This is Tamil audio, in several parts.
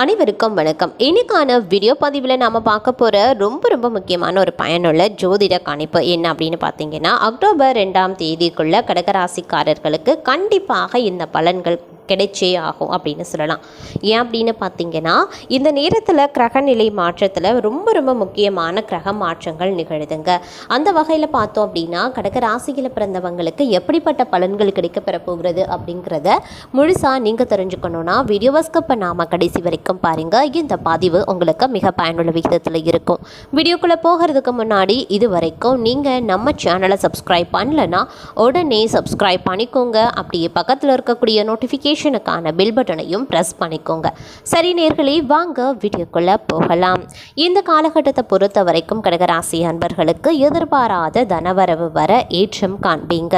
அனைவருக்கும் வணக்கம். இன்னைக்கான வீடியோ பதிவில் நாம் பார்க்க போகிற ரொம்ப ரொம்ப முக்கியமான ஒரு பயனுள்ள ஜோதிட கணிப்பு என்ன அப்படின்னு பார்த்தீங்கன்னா அக்டோபர் ரெண்டாம் தேதிக்குள்ள கடகராசிக்காரர்களுக்கு கண்டிப்பாக இந்த பலன்கள் கிடைச்சே ஆகும் அப்படின்னு சொல்லலாம். ஏன் அப்படின்னு பார்த்தீங்கன்னா இந்த நேரத்தில் கிரகநிலை மாற்றத்தில் ரொம்ப ரொம்ப முக்கியமான கிரக மாற்றங்கள் நிகழுதுங்க. அந்த வகையில் பார்த்தோம் அப்படின்னா கடக ராசியில் பிறந்தவங்களுக்கு எப்படிப்பட்ட பலன்கள் கிடைக்கப்பெற போகிறது அப்படிங்கிறத முழுசாக நீங்கள் தெரிஞ்சுக்கணுன்னா வீடியோவை ஸ்கிப் பண்ணாமல் கடைசி வரைக்கும் பாருங்கள் இந்த பதிவு உங்களுக்கு மிக பயனுள்ள விகிதத்தில் இருக்கும். வீடியோக்குள்ளே போகிறதுக்கு முன்னாடி இது வரைக்கும் நீங்கள் நம்ம சேனலை சப்ஸ்கிரைப் பண்ணலன்னா உடனே சப்ஸ்கிரைப் பண்ணிக்கோங்க. அப்படியே பக்கத்தில் இருக்கக்கூடிய நோட்டிஃபிகேஷன் நோட்டிஃபிகேஷனுக்கான பில் பட்டனையும் ப்ரெஸ் பண்ணிக்கோங்க. சரி நேர்களே வாங்க வீடியோக்குள்ளே போகலாம். இந்த காலகட்டத்தை பொறுத்த வரைக்கும் கடகராசி அன்பர்களுக்கு எதிர்பாராத தனவரவு வர ஏற்றம் காண்பீங்க.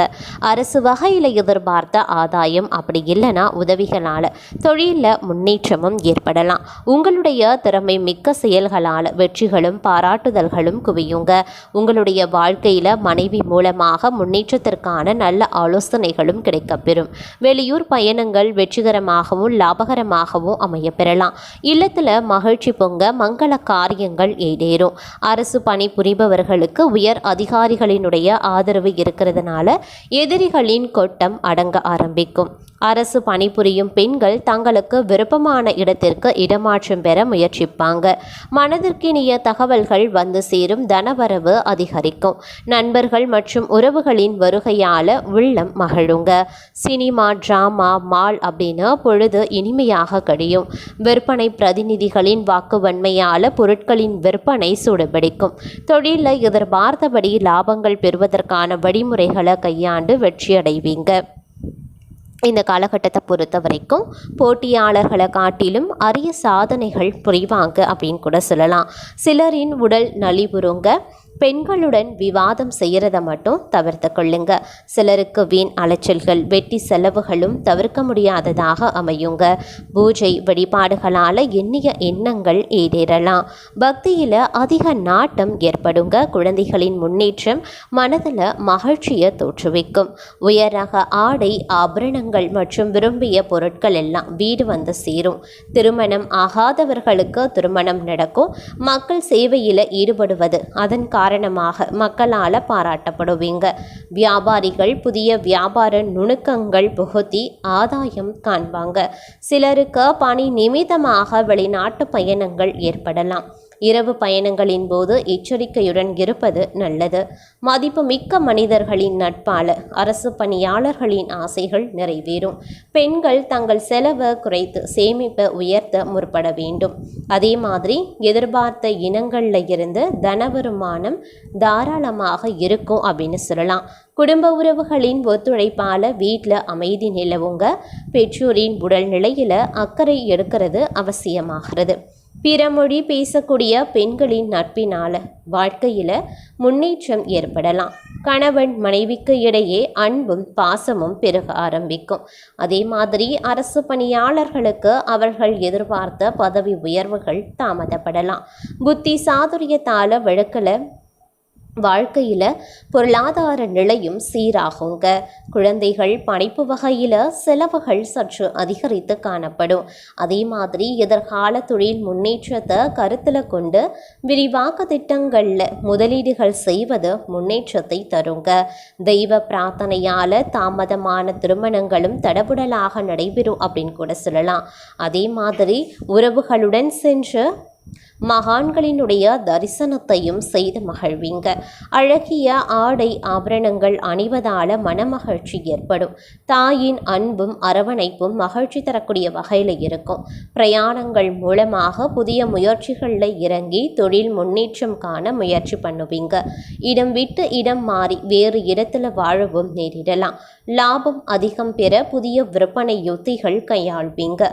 அரசு வகையில் எதிர்பார்த்த ஆதாயம் அப்படி இல்லைன்னா உதவிகளால் தொழிலில் முன்னேற்றமும் ஏற்படலாம். உங்களுடைய திறமை மிக்க செயல்களால் வெற்றிகளும் பாராட்டுதல்களும் குவியுங்க. உங்களுடைய வாழ்க்கையில் மனைவி மூலமாக முன்னேற்றத்திற்கான நல்ல ஆலோசனைகளும் கிடைக்கப்பெறும். வெளியூர் பயணங்கள் வெற்றிகரமாகவும் லாபகரமாகவும் அமைய பெறலாம் இல்லத்தில் மகிழ்ச்சி பொங்க மங்கள காரியங்கள் ஏதேறும். அரசு பணி புரிபவர்களுக்கு உயர் அதிகாரிகளினுடைய ஆதரவு இருக்கிறதுனால எதிரிகளின் கொட்டம் அடங்க ஆரம்பிக்கும். அரசு பணிபுரியும் பெண்கள் தங்களுக்கு விருப்பமான இடத்திற்கு இடமாற்றம் பெற முயற்சிப்பாங்க. மனதிற்கினிய தகவல்கள் வந்து சேரும் தனவரவு அதிகரிக்கும். நண்பர்கள் மற்றும் உறவுகளின் வருகையால் உள்ளம் மகிழுங்க. சினிமா டிராமா மால் அப்படின்னு பொழுது இனிமையாக கழியும். விற்பனை பிரதிநிதிகளின் வாக்குவன்மையால் பொருட்களின் விற்பனை சூடுபிடிக்கும். தொழிலில் எதிர்பார்த்தபடி லாபங்கள் பெறுவதற்கான வழிமுறைகளை கையாண்டு வெற்றியடைவீங்க. இந்த காலகட்டத்தை பொறுத்த வரைக்கும் போட்டியாளர்களை காட்டிலும் அரிய சாதனைகள் புரிவாங்க அப்படின்னு கூட சொல்லலாம். சிலரின் உடல் நலிவுறுங்க பெண்களுடன் விவாதம் செய்கிறத மட்டும் தவிர்த்து கொள்ளுங்க. சிலருக்கு வீண் அலைச்சல்கள் வெட்டி செலவுகளும் தவிர்க்க முடியாததாக அமையுங்க. பூஜை வழிபாடுகளால் எண்ணிய எண்ணங்கள் ஏதேறலாம். பக்தியில் அதிக நாட்டம் ஏற்படுங்க. குழந்தைகளின் முன்னேற்றம் மனதில் மகிழ்ச்சியை தோற்றுவிக்கும். உயரக ஆடை ஆபரணங்கள் மற்றும் விரும்பிய பொருட்கள் எல்லாம் வீடு வந்து சேரும். திருமணம் ஆகாதவர்களுக்கு திருமணம் நடக்கும். மக்கள் சேவையில் ஈடுபடுவது அதன் காரணமாக மக்களால் பாராட்டப்படுவீங்க. வியாபாரிகள் புதிய வியாபார நுணுக்கங்கள் புகுத்தி ஆதாயம் காண்பாங்க. சிலருக்கு பணி நிமித்தமாக வெளிநாட்டு பயணங்கள் ஏற்படலாம். இரவு பயணங்களின் போது எச்சரிக்கையுடன் இருப்பது நல்லது. மதிப்பு மிக்க மனிதர்களின் நட்பால அரசு பணியாளர்களின் ஆசைகள் நிறைவேறும். பெண்கள் தங்கள் செலவை குறைத்து சேமிப்பை உயர்த்த முற்பட வேண்டும். அதே மாதிரி எதிர்பார்த்த இனங்களில் இருந்து தன வருமானம் தாராளமாக இருக்கும் அப்படின்னு சொல்லலாம். குடும்ப உறவுகளின் ஒத்துழைப்பால் வீட்டில் அமைதி நிலவுங்க. பெற்றோரின் உடல்நிலையில் அக்கறை எடுக்கிறது அவசியமாகிறது. பிற மொழி பேசக்கூடிய பெண்களின் நட்பினால் வாழ்க்கையில் முன்னேற்றம் ஏற்படலாம். கணவன் மனைவிக்கு இடையே அன்பும் பாசமும் பெருக ஆரம்பிக்கும். அதே மாதிரி அரசு பணியாளர்களுக்கு அவர்கள் எதிர்பார்த்த பதவி உயர்வுகள் தாமதப்படலாம். புத்தி சாதுரியத்தால் வழக்கில் வாழ்க்கையில் பொருளாதார நிலையும் சீராகுங்க. குழந்தைகள் படைப்பு வகையில் செலவுகள் சற்று அதிகரித்து காணப்படும். அதே மாதிரி எதிர்கால தொழில் முன்னேற்றத்தை கருத்தில் கொண்டு விரிவாக்க திட்டங்களில் முதலீடுகள் செய்வது முன்னேற்றத்தை தருங்க. தெய்வ பிரார்த்தனையால் தாமதமான திருமணங்களும் தடபுடலாக நடைபெறும் அப்படின்னு கூட சொல்லலாம். அதே மாதிரி உறவுகளுடன் சென்று மகான்களினுடைய தரிசனத்தையும் செய்து மகிழ்வீங்க. அழகிய ஆடை ஆபரணங்கள் அணிவதால மனமகிழ்ச்சி ஏற்படும். தாயின் அன்பும் அரவணைப்பும் மகிழ்ச்சி தரக்கூடிய வகையில் இருக்கும். பிரயாணங்கள் மூலமாக புதிய முயற்சிகளில் இறங்கி தொழில் முன்னேற்றம் காண முயற்சி பண்ணுவீங்க. இடம் விட்டு இடம் மாறி வேறு இடத்துல வாழவும் நேரிடலாம். லாபம் அதிகம் பெற புதிய விற்பனை யுத்திகள் கையாள்வீங்க.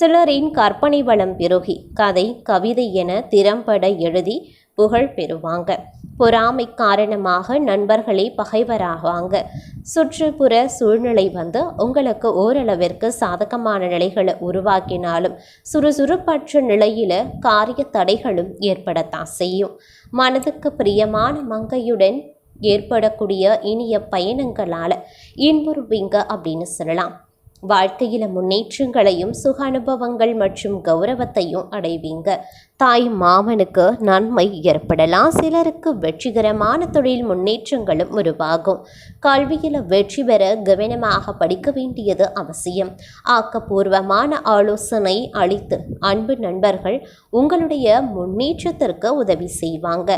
சிலரின் கற்பனை வளம் பெருகி கதை கவிதை என திறம்பட எழுதி புகழ் பெறுவாங்க. பொறாமை காரணமாக நண்பர்களே பகைவராவாங்க. சுற்றுப்புற சூழ்நிலை வந்து உங்களுக்கு ஓரளவிற்கு சாதகமான நிலைகளை உருவாக்கினாலும் சுறுசுறுப்பற்ற நிலையில காரிய தடைகளும் ஏற்படத்தான் செய்யும். மனதுக்கு பிரியமான மங்கையுடன் ஏற்படக்கூடிய இனிய பயணங்களால் இன்புறுவீங்க அப்படின்னு சொல்லலாம். வாழ்க்கையில் முன்னேற்றங்களையும் சுக அனுபவங்கள் மற்றும் கௌரவத்தையும் அடைவீங்க. தாய் மாமனுக்கு நன்மை ஏற்படலாம். சிலருக்கு வெற்றிகரமான தொழில் முன்னேற்றங்களும் உருவாகும். கல்வியில் வெற்றி பெற கவனமாக படிக்க வேண்டியது அவசியம். ஆக்கப்பூர்வமான ஆலோசனை அளித்து அன்பு நண்பர்கள் உங்களுடைய முன்னேற்றத்திற்கு உதவி செய்வாங்க.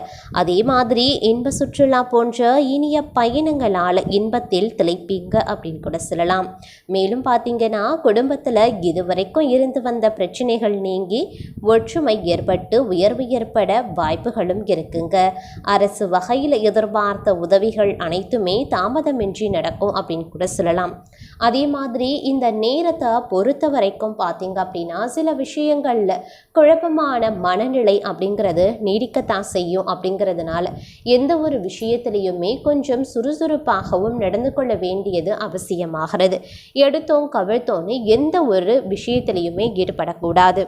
அதே மாதிரி இன்ப சுற்றுலா போன்ற இனிய பயணங்களால் இன்பத்தில் திளைப்பீங்க அப்படின்னு கூட சொல்லலாம். மேலும் பார்த்தீங்கன்னா குடும்பத்தில் இதுவரைக்கும் இருந்து வந்த பிரச்சனைகள் நீங்கி ஒற்றுமை ஏற்பட்டு உயர்வு ஏற்பட வாய்ப்புகளும் இருக்குங்க. அரசு வகையில் எதிர்பார்த்த உதவிகள் அனைத்துமே தாமதமின்றி நடக்கும் அப்படின்னு கூட சொல்லலாம். அதே மாதிரி இந்த நேரத்தை பொறுத்த வரைக்கும் பார்த்தீங்க அப்படின்னா சில விஷயங்களில் குழப்பமான மனநிலை அப்படிங்கிறது நீடிக்கத்தான் செய்யும் அப்படிங்கிறதுனால எந்த ஒரு விஷயத்திலையுமே கொஞ்சம் சுறுசுறுப்பாகவும் நடந்து கொள்ள வேண்டியது அவசியமாகிறது. எடுத்தோம் கவிழ்த்தோன்னு எந்த ஒரு விஷயத்திலையுமே ஈடுபடக்கூடாது.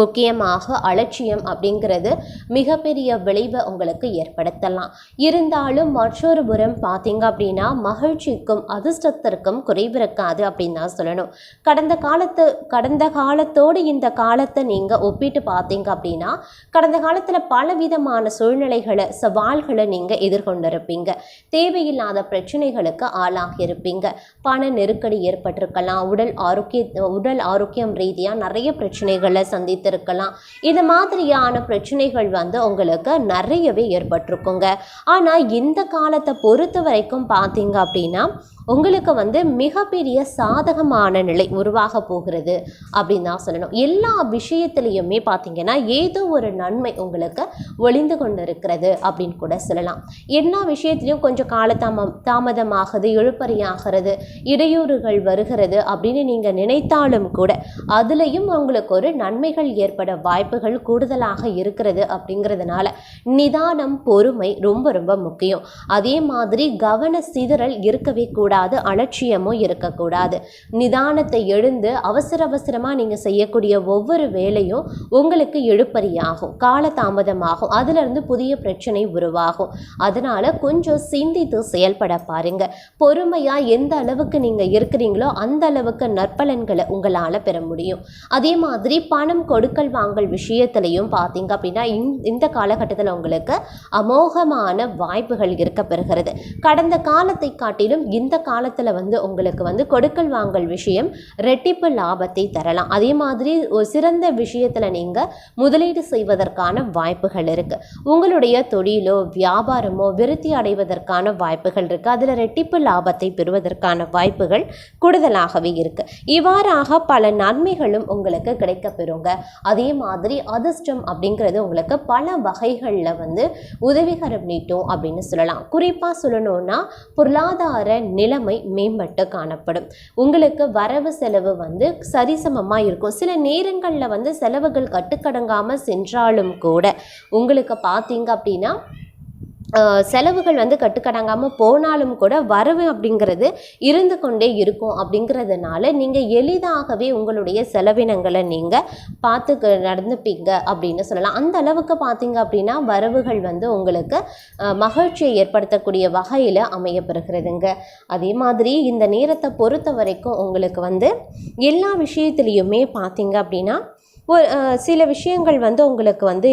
முக்கியமாக அலட்சியம் அப்படிங்கிறது மிகப்பெரிய விளைவை உங்களுக்கு ஏற்படுத்தலாம். இருந்தாலும் மற்றொரு புறம் பார்த்தீங்க அப்படின்னா மகிழ்ச்சிக்கும் அதிர்ஷ்டத்திற்கும் குறைவிருக்காது அப்படின்னு தான் சொல்லணும். கடந்த காலத்து கடந்த காலத்தோடு இந்த காலத்தை நீங்கள் ஒப்பிட்டு பார்த்தீங்க அப்படின்னா கடந்த காலத்தில் பலவிதமான சூழ்நிலைகளை சவால்களை நீங்கள் எதிர்கொண்டிருப்பீங்க. தேவையில்லாத பிரச்சனைகளுக்கு ஆளாகியிருப்பீங்க பண நெருக்கடி ஏற்பட்டிருக்கலாம். உடல் ஆரோக்கிய உடல் ஆரோக்கியம் ரீதியாக நிறைய பிரச்சனைகளை சந்தித்து வைத்திருக்கலாம். இது மாதிரியான பிரச்சனைகள் வந்து உங்களுக்கு நிறையவே ஏற்பட்டிருக்குங்க. ஆனால் இந்த காலத்தை பொறுத்த வரைக்கும் பார்த்தீங்க அப்படின்னா உங்களுக்கு வந்து மிகப்பெரிய சாதகமான நிலை உருவாக போகிறது அப்படின்னு தான் சொல்லணும். எல்லா விஷயத்துலையுமே பார்த்தீங்கன்னா ஏதோ ஒரு நன்மை உங்களுக்கு ஒளிந்து கொண்டு இருக்கிறது அப்படின்னு கூட சொல்லலாம். எல்லா விஷயத்துலையும் கொஞ்சம் காலதாமம் தாமதமாகுது இழுப்பறியாகிறது இடையூறுகள் வருகிறது அப்படின்னு நீங்கள் நினைத்தாலும் கூட அதுலேயும் உங்களுக்கு ஒரு நன்மைகள் ஏற்பட வாய்ப்புகள் கூடுதலாக இருக்கிறது அப்படிங்கிறதுனால நிதானம் பொறுமை ரொம்ப ரொம்ப முக்கியம். அதே மாதிரி கவன சிதறல் இருக்கவே கூடாது அலட்சியமும் இருக்கக்கூடாது. நிதானத்தை எழுந்து அவசர அவசரமாக நீங்கள் செய்யக்கூடிய ஒவ்வொரு வேலையும் உங்களுக்கு எழுப்பறியாகும் காலதாமதமாகும். அதிலிருந்து புதிய பிரச்சனை உருவாகும். அதனால் கொஞ்சம் சிந்தித்து செயல்பட பாருங்க. பொறுமையாக எந்த அளவுக்கு நீங்கள் இருக்கிறீங்களோ அந்த அளவுக்கு நற்பலன்களை உங்களால் பெற முடியும். அதே மாதிரி பணம் கொடுக்கல் வாங்கல் விஷயத்திலையும் பார்த்தீங்க அப்படின்னா இந்த காலகட்டத்தில் உங்களுக்கு அமோகமான வாய்ப்புகள் இருக்க பெறுகிறது கடந்த காலத்தை காட்டிலும் இந்த காலத்தில் வந்து உங்களுக்கு வந்து கொடுக்கல் வாங்கல் விஷயம் ரெட்டிப்பு லாபத்தை தரலாம். அதே மாதிரி ஒரு சிறந்த விஷயத்தில் நீங்கள் முதலீடு செய்வதற்கான வாய்ப்புகள் இருக்குது உங்களுடைய தொழிலோ வியாபாரமோ விருத்தி அடைவதற்கான வாய்ப்புகள் இருக்குது அதில் ரெட்டிப்பு லாபத்தை பெறுவதற்கான வாய்ப்புகள் கூடுதலாகவே இருக்குது இவ்வாறாக பல நன்மைகளும் உங்களுக்கு கிடைக்க பெறுங்க அதே மாதிரி அதிர்ஷ்டம் அப்படிங்கிறது உங்களுக்கு பல வகைகளில் வந்து உதவிகரம் நீட்டும் அப்படின்னு சொல்லலாம். குறிப்பாக சொல்லணும்னா பொருளாதார நிலைமை மேம்பட்டு காணப்படும். உங்களுக்கு வரவு செலவு வந்து சரிசமமாக இருக்கும். சில நேரங்களில் வந்து செலவுகள் கட்டுக்கடங்காமல் சென்றாலும் கூட உங்களுக்கு பார்த்தீங்க அப்படின்னா செலவுகள் வந்து கட்டுக்கடங்காமல் போனாலும் கூட வரவு அப்படிங்கிறது இருந்து கொண்டே இருக்கும் அப்படிங்கிறதுனால நீங்கள் எளிதாகவே உங்களுடைய செலவினங்களை நீங்கள் பார்த்து நடந்துப்பீங்க அப்படின்னு சொல்லலாம். அந்த அளவுக்கு பார்த்தீங்க அப்படின்னா வரவுகள் வந்து உங்களுக்கு மகிழ்ச்சியை ஏற்படுத்தக்கூடிய வகையில் அமையப்பெறுகிறதுங்க. அதே மாதிரி இந்த நேரத்தை பொறுத்த வரைக்கும் உங்களுக்கு வந்து எல்லா விஷயத்துலேயுமே பார்த்தீங்க அப்படின்னா ஒரு சில விஷயங்கள் வந்து உங்களுக்கு வந்து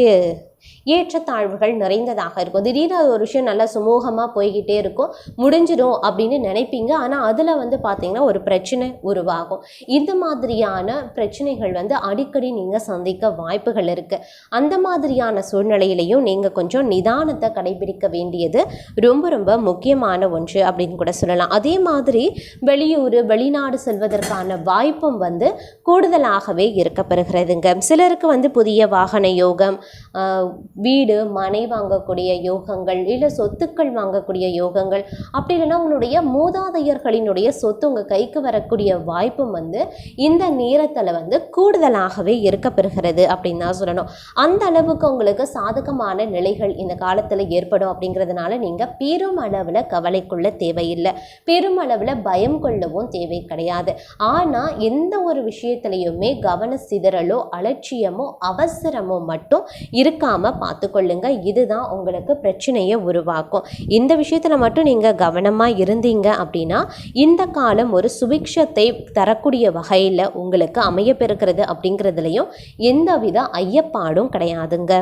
ஏற்றத்தாழ்வுகள் நிறைந்ததாக இருக்கும். திடீர்னு அது ஒரு விஷயம் நல்லா சுமூகமாக போய்கிட்டே இருக்கும். முடிஞ்சிடும் அப்படின்னு நினைப்பீங்க. ஆனால் அதில் வந்து பார்த்தீங்கன்னா ஒரு பிரச்சனை உருவாகும். இந்த மாதிரியான பிரச்சனைகள் வந்து அடிக்கடி நீங்கள் சந்திக்க வாய்ப்புகள் இருக்குது அந்த மாதிரியான சூழ்நிலையிலையும் நீங்கள் கொஞ்சம் நிதானத்தை கடைபிடிக்க வேண்டியது ரொம்ப ரொம்ப முக்கியமான ஒன்று அப்படின்னு கூட சொல்லலாம். அதே மாதிரி வெளியூர் வெளிநாடு செல்வதற்கான வாய்ப்பும் வந்து கூடுதலாகவே இருக்கப்பெறுகிறதுங்க. சிலருக்கு வந்து புதிய வாகன யோகம் வீடு மனை வாங்கக்கூடிய யோகங்கள் இல்லை சொத்துக்கள் வாங்கக்கூடிய யோகங்கள் அப்படி இல்லைன்னா உங்களுடைய மூதாதையர்களினுடைய சொத்து உங்கள் கைக்கு வரக்கூடிய வாய்ப்பும் வந்து இந்த நேரத்தில் வந்து கூடுதலாகவே இருக்கப்பெறுகிறது அப்படின்னு தான் சொல்லணும். அந்த அளவுக்கு உங்களுக்கு சாதகமான நிலைகள் இந்த காலத்தில் ஏற்படும் அப்படிங்கிறதுனால நீங்கள் பெரும் அளவில் கவலைக்குள்ள தேவையில்லை. பெரும் அளவில் பயம் கொள்ளவும் தேவை கிடையாது. ஆனால் எந்த ஒரு விஷயத்துலையுமே கவன சிதறலோ அலட்சியமோ அவசரமோ மட்டும் இருக்காமல் இருக்காம பார்த்துக்கொள்ளுங்க. இதுதான் உங்களுக்கு பிரச்சனையை உருவாக்கும். இந்த விஷயத்தில் மட்டும் நீங்கள் கவனமாக இருந்தீங்க அப்படின்னா இந்த காலம் ஒரு சுபிக்ஷத்தை தரக்கூடிய வகையில் உங்களுக்கு அமையப்பெறுகிறது அப்படிங்கிறதுலையும் எந்தவித ஐயப்பாடும் கிடையாதுங்க.